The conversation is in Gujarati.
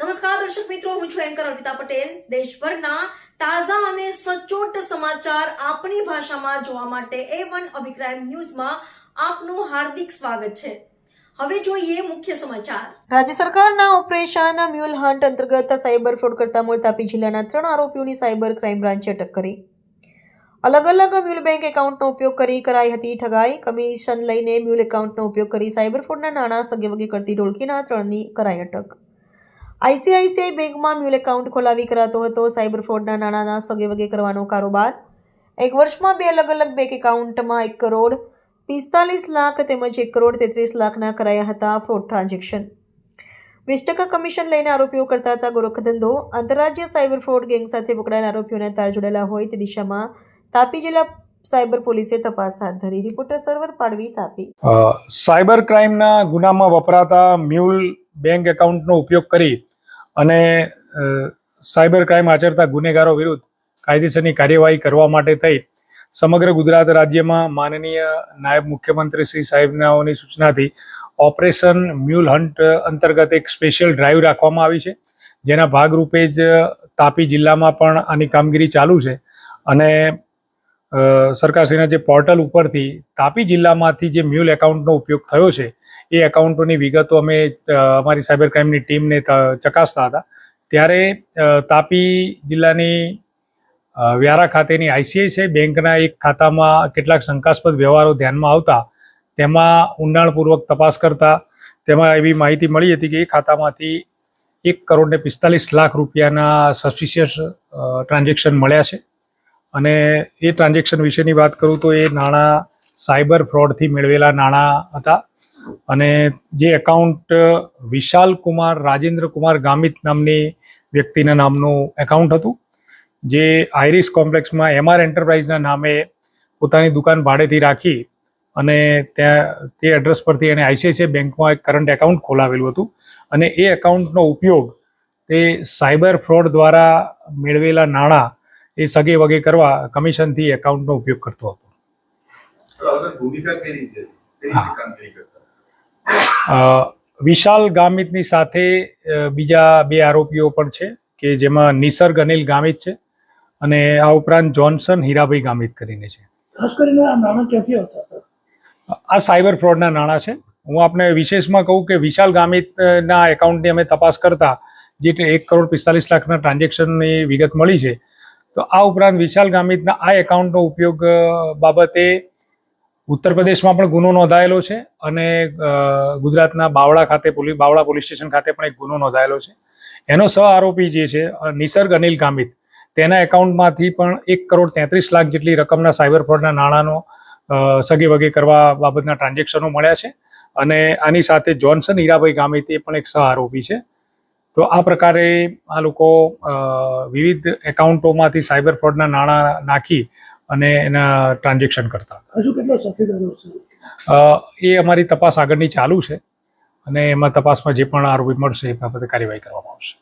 નમસ્કાર, દર્શક મિત્રો, હું છું એન્કર અર્પિતા પટેલ. દેશભરના તાજા અને સચોટ સમાચાર આપણી ભાષામાં જોવા માટે એ વન અભિક્રાઇમ ન્યૂઝમાં આપનું હાર્દિક સ્વાગત છે. હવે જોઈએ મુખ્ય સમાચાર. રાજ્ય સરકારના ઓપરેશન મ્યુલ હન્ટ અંતર્ગત સાયબર ફ્રોડ કરતા મૂળ તાપી જિલ્લાના ત્રણ આરોપીઓની સાયબર ક્રાઇમ બ્રાન્ચે અટક કરી. અલગ અલગ મ્યુલ બેંક એકાઉન્ટનો ઉપયોગ કરી કરાઈ હતી ઠગાઈ. કમિશન લઈને મ્યુલ એકાઉન્ટનો ઉપયોગ કરી સાયબર ફ્રોડના નાણાં સગે વગે કરતી ઢોળકીના ત્રણની કરાઈ અટક. આઈસીઆઈસીઆઈ બેંકમાં મ્યુલ એકાઉન્ટ ખોલાવી કરાતો હતો. સાયબર ફ્રોડના નાણાંના સગે વગે કરવાનો કારોબાર. એક વર્ષમાં બે અલગ અલગ બેંક એકાઉન્ટમાં એક કરોડ પિસ્તાલીસ લાખ તેમજ એક કરોડ તેત્રીસ લાખના કરાયા હતા ફ્રોડ ટ્રાન્ઝેક્શન. વીસ ટકા કમિશન લઈને આરોપીઓ કરતા હતા ગોરખધંધો. આંતરરાજ્ય સાયબર ફ્રોડ ગેંગ સાથે પકડાયેલા આરોપીઓના તાર જોડાયેલા હોય તે દિશામાં તાપી જિલ્લા સાયબર પોલીસે તપાસ હાથ ધરી. રિપોર્ટર સર્વર પાડવી તાપી. સાયબર ક્રાઇમના ગુનામાં વપરાતા મ્યુલ બેંક એકાઉન્ટનો ઉપયોગ કરી અને સાયબર ક્રાઇમ આચરતા ગુનેગારો વિરુદ્ધ કાયદેસરની કાર્યવાહી કરવા માટે થઈ. સમગ્ર ગુજરાત રાજ્યમાં માનનીય નાયબ મુખ્યમંત્રી શ્રી સાહેબનાઓની સૂચનાથી ઓપરેશન મ્યુલ હન્ટ અંતર્ગત એક સ્પેશિયલ ડ્રાઈવ રાખવામાં આવી છે, જેના ભાગરૂપે જ તાપી જિલ્લામાં પણ આની કામગીરી ચાલુ છે. અને સરકારશ્રીના જે પોર્ટલ ઉપરથી તાપી જિલ્લામાંથી જે મ્યુલ એકાઉન્ટનો ઉપયોગ થયો છે, એ એકાઉન્ટોની વિગતો અમે અમારી સાયબર ક્રાઇમની ટીમને ચકાસતા હતા. ત્યારે તાપી જિલ્લાની વ્યારા ખાતેની આઈસીઆઈસીઆઈ બેંકના એક ખાતામાં કેટલાક શંકાસ્પદ વ્યવહારો ધ્યાનમાં આવતા, તેમાં ઊંડાણપૂર્વક તપાસ કરતા, તેમાં એવી માહિતી મળી હતી કે એ ખાતામાંથી એક કરોડને પિસ્તાલીસ લાખ રૂપિયાના સસ્પિશિયસ ટ્રાન્ઝેક્શન મળ્યા છે. અને એ ટ્રાન્ઝેક્શન વિશેની વાત કરું તો એ નાણાં સાયબર ફ્રોડથી મેળવેલા નાણાં હતા. અને જે એકાઉન્ટ વિશાલ કુમાર, રાજેન્દ્ર કુમાર ગામિત નામની વ્યક્તિના નામનું એકાઉન્ટ હતું, જે આઈરિસ કોમ્પ્લેક્સમાં એમઆર એન્ટરપ્રાઇઝના નામે પોતાની દુકાન ભાડેથી રાખી અને ત્યાં તે એડ્રેસ પરથી એણે આઈસીઆઈસીઆઈ બેંકમાં એક કરંટ એકાઉન્ટ ખોલાવેલું હતું. અને એ એકાઉન્ટનો ઉપયોગ તે સાયબર ફ્રોડ દ્વારા મેળવેલા નાણાં એ સગે વગે કરવા કમિશનથી એકાઉન્ટનો ઉપયોગ કરતો હતો. વિશાલ ગામિતની સાથે બીજા બે આરોપીઓ પણ છે કે જેમાં નિસર્ગ અનિલ ગામિત છે અને આ ઉપરાંત જોન્સન હીરાભાઈ ગામિત કરીને છે. ખાસ કરીને આ નાણાં ક્યાંથી આવતા હતા? આ સાયબર ફ્રોડના નાણાં છે. હું આપને વિશેષમાં કહું કે વિશાલ ગામિતના એકાઉન્ટની અમે તપાસ કરતા જે એક કરોડ પિસ્તાલીસ લાખના ટ્રાન્ઝેક્શનની વિગત મળી છે તો આ ઉપરાંત વિશાલ ગામિતના આ એકાઉન્ટનો ઉપયોગ બાબતે ઉત્તર પ્રદેશમાં પણ ગુનો નોંધાયેલો છે અને ગુજરાતના બાવળા ખાતે પોલીસ બાવળા પોલીસ સ્ટેશન ખાતે પણ એક ગુનો નોંધાયેલો છે. એનો સહ આરોપી જે છે નિસર્ગ અનિલ ગામિત, તેના એકાઉન્ટમાંથી પણ એક કરોડ તેત્રીસ લાખ જેટલી રકમના સાયબર ફ્રોડના નાણાંનો સગે વગે કરવા બાબતના ટ્રાન્ઝેક્શનો મળ્યા છે અને આની સાથે જોન્સન હીરાભાઈ ગામિત એ પણ એક સહ આરોપી છે. તો આ પ્રકારે આ લોકો વિવિધ એકાઉન્ટોમાંથી સાયબર ફ્રોડના નાણાં નાખી અને એના ટ્રાન્ઝેક્શન કરતા. હજુ કેટલા સાથીદારો છે? એ અમારી તપાસ આગળની ચાલુ છે અને એમાં તપાસમાં જે પણ આરોપી મળશે એ બાબતે કાર્યવાહી કરવામાં આવશે.